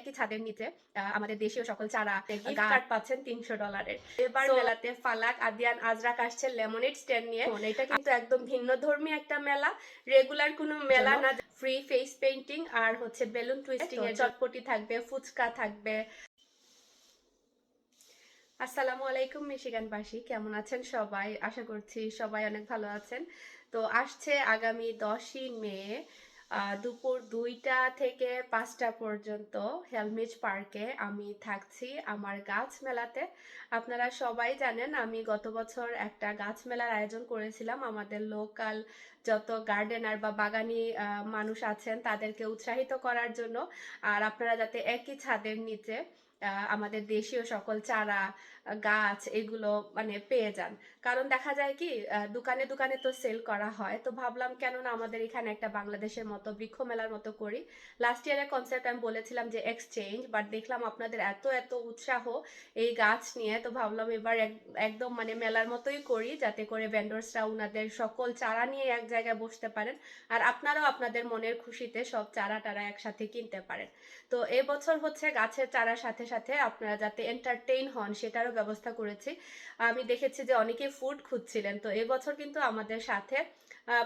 একই ছাদের নিচে আমাদের দেশীয় সকল চারা গিফট কার্ড পাচ্ছেন তিনশো ডলারের এবার মেলাতে ফালাক আদিয়ান আজরাক আসছে লেমনেড স্ট্যান্ড নিয়ে। এটা কিন্তু একদম ভিন্ন ধর্মী একটা মেলা। রেগুলার কোনো মেলা না ফ্রি ফেস পেইন্টিং আর হচ্ছে বেলুন টুইস্টিং এর চটপটি থাকবে ফুচকা থাকবে। আসসালামু আলাইকুম মিশিগানবাসী কেমন আছেন সবাই? আশা করছি সবাই অনেক ভালো আছেন। তো আসছে আগামী দশই মে দুপুর দুইটা থেকে পাঁচটা পর্যন্ত হেলমিজ পার্কে আমি থাকছি আমার গাছ মেলাতে। আপনারা সবাই জানেন, আমি গত বছর একটা গাছ মেলার আয়োজন করেছিলাম। আমাদের লোকাল যত গার্ডেনার বা বাগানি মানুষ আছেন তাদেরকে উৎসাহিত করার জন্য। আর আপনারা যাতে একই ছাদের নিচে আমাদের দেশীয় সকল চারা গাছ এগুলো মানে পেয়ে যান। কারণ দেখা যায় কি দোকানে দোকানে তো সেল করা হয়। তো ভাবলাম কেন না আমাদের এখানে একটা বাংলাদেশের মতো বৃক্ষ মেলার মতো করি। লাস্ট ইয়ারের কনসেপ্ট আমি বলেছিলাম যে এক্সচেঞ্জ বাট দেখলাম আপনাদের এত এত উৎসাহ এই গাছ নিয়ে। তো ভাবলাম এবার এক- একদম মানে মেলার মতোই করি, যাতে করে ভেন্ডর্সরা ওনাদের সকল চারা নিয়ে এক জায়গায় বসতে পারেন। আর আপনারাও আপনাদের মনের খুশিতে সব চারা টারা একসাথে কিনতে পারেন। তো এবছর হচ্ছে গাছের চারার সাথে সাথে আপনারা যাতে এন্টারটেইন হন, সেটারও ব্যবস্থা করেছি। আমি দেখেছি যে অনেকেই ফুড খুঁজছিলেন, তো এবছর কিন্তু আমাদের সাথে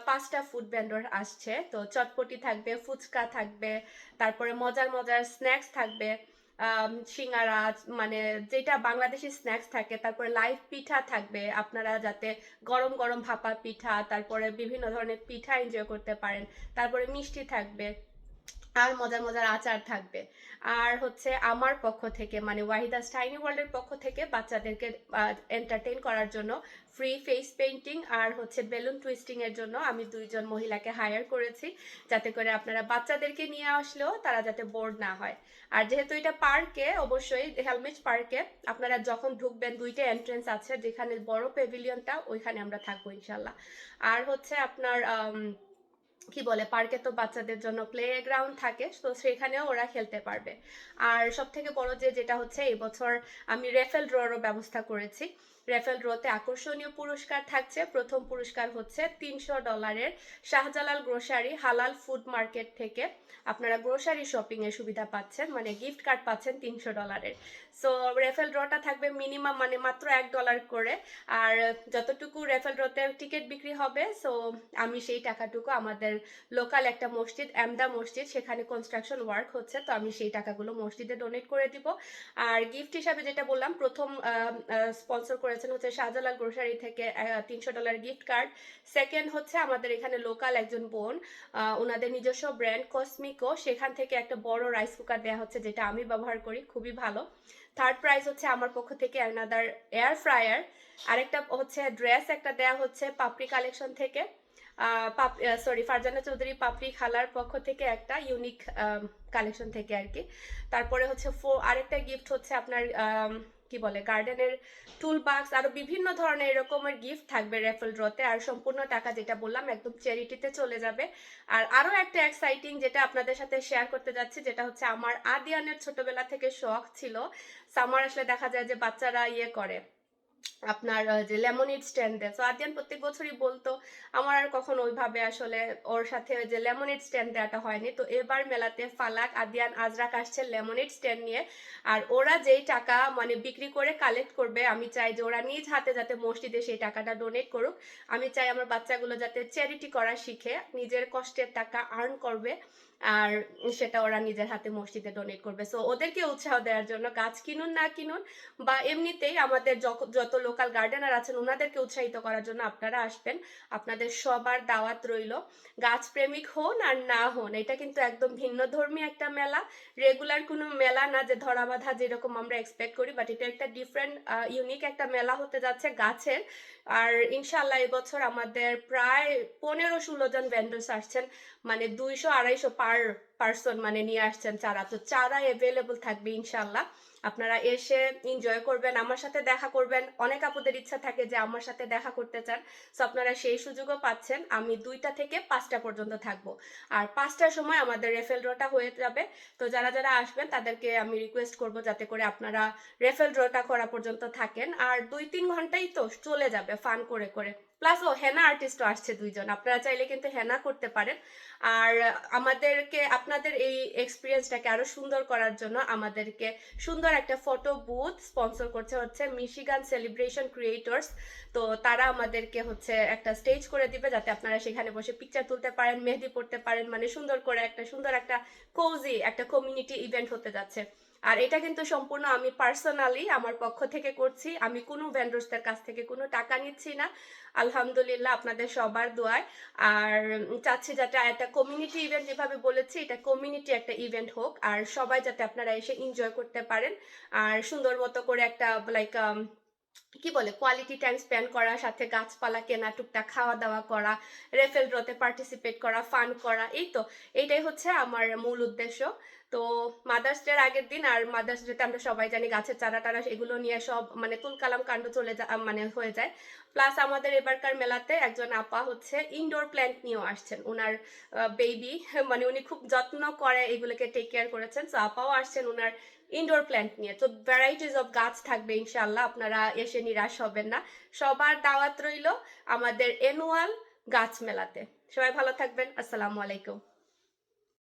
পাঁচটা ফুড ভেন্ডর আসছে। তো চটপটি থাকবে, ফুচকা থাকবে, তারপরে মজার মজার স্ন্যাক্স থাকবে সিঙ্গারা মানে যেটা বাংলাদেশি স্ন্যাক্স থাকে, তারপরে লাইভ পিঠা থাকবে, আপনারা যাতে গরম গরম ভাপা পিঠা, তারপরে বিভিন্ন ধরনের পিঠা এনজয় করতে পারেন, তারপরে মিষ্টি থাকবে। আর মজার মজার আচার থাকবে। আর হচ্ছে আমার পক্ষ থেকে মানে ওয়াহিদা স্টাইনি ওয়ার্ল্ডের পক্ষ থেকে বাচ্চাদেরকে এন্টারটেইন করার জন্য ফ্রি ফেস পেইন্টিং আর হচ্ছে বেলুন টুইস্টিং এর জন্য আমি দুইজন মহিলাকে হায়ার করেছি যাতে করে আপনারা বাচ্চাদেরকে নিয়ে আসলেও তারা যাতে বোর্ড না হয়। আর যেহেতু এটা পার্কে অবশ্যই হেলমেট পার্কে আপনারা যখন ঢুকবেন, দুইটা এন্ট্রেন্স আছে যেখানে বড় পেভিলিয়নটা ওইখানে আমরা থাকব ইনশাল্লাহ আর হচ্ছে আপনার কি বলে, পার্কে তো বাচ্চাদের জন্য প্লে গ্রাউন্ড থাকে, তো সেখানেও ওরা খেলতে পারবে। আর সব থেকে বড় যে, যেটা হচ্ছে এবছর আমি রেফেল ড্ররও ব্যবস্থা করেছি। রেফেল ড্রতে আকর্ষণীয় পুরস্কার থাকছে। প্রথম পুরস্কার হচ্ছে তিনশো ডলারের Shahjalal grocery halal food market থেকে। আপনারা গ্রোসারি এর সুবিধা পাচ্ছেন মানে গিফট কার্ড পাচ্ছেন তিনশো ডলারের। সো রেফেল ড্রটা থাকবে মিনিমাম মানে মাত্র এক ডলার করে। আর যতটুকু রেফেল ড্রতে টিকিট বিক্রি হবে সো আমি সেই টাকাটুকু আমাদের লোকাল একটা মসজিদ এমদা মসজিদ, সেখানে কনস্ট্রাকশন ওয়ার্ক হচ্ছে। তো আমি সেই টাকাগুলো মসজিদে ডোনেট করে দিব। আর গিফট হিসাবে যেটা বললাম, প্রথম স্পন্সর করেছেন হচ্ছে শাহজালাল গ্রোসারি থেকে তিনশো ডলার গিফট কার্ড সেকেন্ড হচ্ছে আমাদের এখানে লোকাল একজন বোন ওনাদের নিজস্ব ব্র্যান্ড কসমিকো সেখান থেকে একটা বড় রাইস কুকার দেওয়া হচ্ছে, যেটা আমি ব্যবহার করি, খুবই ভালো। থার্ড প্রাইজ হচ্ছে আমার পক্ষ থেকে অ্যানাদার এয়ার ফ্রায়ার আরেকটা হচ্ছে ড্রেস একটা দেয়া হচ্ছে পাপড়ি কালেকশন থেকে। সরি ফারজানা চৌধুরী পাপড়ি খালার পক্ষ থেকে একটা ইউনিক কালেকশন থেকে আর কি। তারপরে হচ্ছে ফো- আরেকটা গিফট হচ্ছে আপনার কি বলে গার্ডেনের টুল বাক্স আরও বিভিন্ন ধরনের এরকমের গিফট থাকবে রেফেল ড্রতে আর সম্পূর্ণ টাকা যেটা বললাম, একদম চ্যারিটিতে চলে যাবে। আর আরও একটা এক্সাইটিং যেটা আপনাদের সাথে শেয়ার করতে যাচ্ছি, যেটা হচ্ছে আমার আদিয়ানের ছোটবেলা থেকে শখ ছিল। সামার আসলে দেখা যায় যে বাচ্চারা ইয়ে করে। আপনার যে লেমনেড স্ট্যান্ড দেয় তো আদিয়ান প্রত্যেক বছরই বলতো, আমার আর কখনো ওইভাবে আসলে ওর সাথে যে লেমনেড স্ট্যান্ড দেওয়াটা হয়নি। তো এবার মেলাতে ফালাক আদিয়ান আজরাক আসছে লেমনেড স্ট্যান্ড নিয়ে। আর ওরা যেই টাকা মানে বিক্রি করে কালেক্ট করবে, আমি চাই যে ওরা নিজ হাতে যাতে মসজিদে সেই টাকাটা ডোনেট করুক। আমি চাই আমার বাচ্চাগুলো যাতে চ্যারিটি করা শিখে, নিজের কষ্টের টাকা আর্ন করবে, আর সেটা ওরা নিজের হাতে মসজিদে ডোনেট করবে। সো ওদেরকে উৎসাহ দেওয়ার জন্য গাছ কিনুন, না কিনুন, বা এমনিতেই আমাদের যক- লোকাল গার্ডেনার আছেন ওনাদেরকে উৎসাহিত করার জন্য আপনারা আসবেন। আপনাদের সবার দাওয়াত রইল। গাছ প্রেমিক হন আর না হন, এটা কিন্তু একদম ভিন্ন ধর্মী একটা মেলা। রেগুলার কোনো মেলা না যে ধরা বাঁধা যেরকম আমরা এক্সপেক্ট করি বাট এটা একটা ডিফারেন্ট ইউনিক একটা মেলা হতে যাচ্ছে গাছের। আর ইনশাল্লাহ এবছর আমাদের প্রায় পনেরো ষোলো জন ভেন্ডার্স আসছেন মানে দুইশো আড়াইশো পার পার্সন মানে নিয়ে আসছেন চারা তো চারা অ্যাভেলেবল থাকবে ইনশাল্লাহ আপনারা এসে এনজয় করবেন, আমার সাথে দেখা করবেন। অনেক আপুদের ইচ্ছা থাকে যে আমার সাথে দেখা করতে চান। তো আপনারা সেই সুযোগও পাচ্ছেন। আমি দুইটা থেকে পাঁচটা পর্যন্ত থাকব। আর পাঁচটার সময় আমাদের রেফেল ড্রটা হয়ে যাবে। তো যারা যারা আসবেন, তাদেরকে আমি রিকোয়েস্ট করব যাতে করে আপনারা রেফেল ড্রটা করা পর্যন্ত থাকেন। আর দুই তিন ঘন্টাই তো চলে যাবে ফান করে করে। প্লাস ও হেনা আর্টিস্টও আসছে দুইজন। আপনারা চাইলে কিন্তু হেনা করতে পারেন। আর আমাদেরকে আপনাদের এই এক্সপিরিয়েন্সটাকে আরও সুন্দর করার জন্য আমাদেরকে সুন্দর একটা ফটো বুথ স্পন্সর করছে হচ্ছে মিশিগান সেলিব্রেশন ক্রিয়েটর্স তো তারা আমাদেরকে হচ্ছে একটা স্টেজ করে দিবে যাতে আপনারা সেখানে বসে পিকচার তুলতে পারেন, মেহেদি পড়তে পারেন। মানে সুন্দর করে একটা, সুন্দর একটা কোজি একটা কমিউনিটি ইভেন্ট হতে যাচ্ছে। আর এটা কিন্তু সম্পূর্ণ আমি পার্সোনালি আমার পক্ষ থেকে করছি। আমি কোনো ভেন্ডার্সদের কাছ থেকে কোনো টাকা নিচ্ছি না। আলহামদুলিল্লাহ আপনাদের সবার দোয়ায়। আর চাচ্ছি যাতে একটা কমিউনিটি ইভেন্ট যেভাবে বলেছি, এটা কমিউনিটি একটা ইভেন্ট হোক। আর সবাই যাতে আপনারা এসে এনজয় করতে পারেন। আর সুন্দর মতো করে একটা লাইক কি বলে কোয়ালিটি টাইম স্পেন্ড করা, সাথে গাছপালা কেনা, টুকটাক খাওয়া দাওয়া করা রেফেল ড্রতে পার্টিসিপেট করা ফান করা, এই তো, এইটাই হচ্ছে আমার মূল উদ্দেশ্য। তো মাদার্স ডের আগের দিন আর মাদার্স ডেতে আমরা সবাই জানি গাছের চারা টারা এগুলো নিয়ে সব মানে তুলকালাম কাণ্ড চলে যা মানে হয়ে যায়। প্লাস আমাদের এবারকার মেলাতে একজন আপা হচ্ছে ইনডোর প্ল্যান্ট নিয়েও আসছেন। ওনার বেবি মানে উনি খুব যত্ন করে এগুলোকে টেক কেয়ার করেছেন। তো আপাও আসছেন ওনার ইনডোর প্ল্যান্ট নিয়ে। তো ভ্যারাইটিস অফ গাছ থাকবে ইনশাল্লাহ আপনারা এসে নিরাশ হবেন না। সবার দাওয়াত রইল আমাদের অ্যানুয়াল গাছ মেলাতে। সবাই ভালো থাকবেন, আসসালামু আলাইকুম।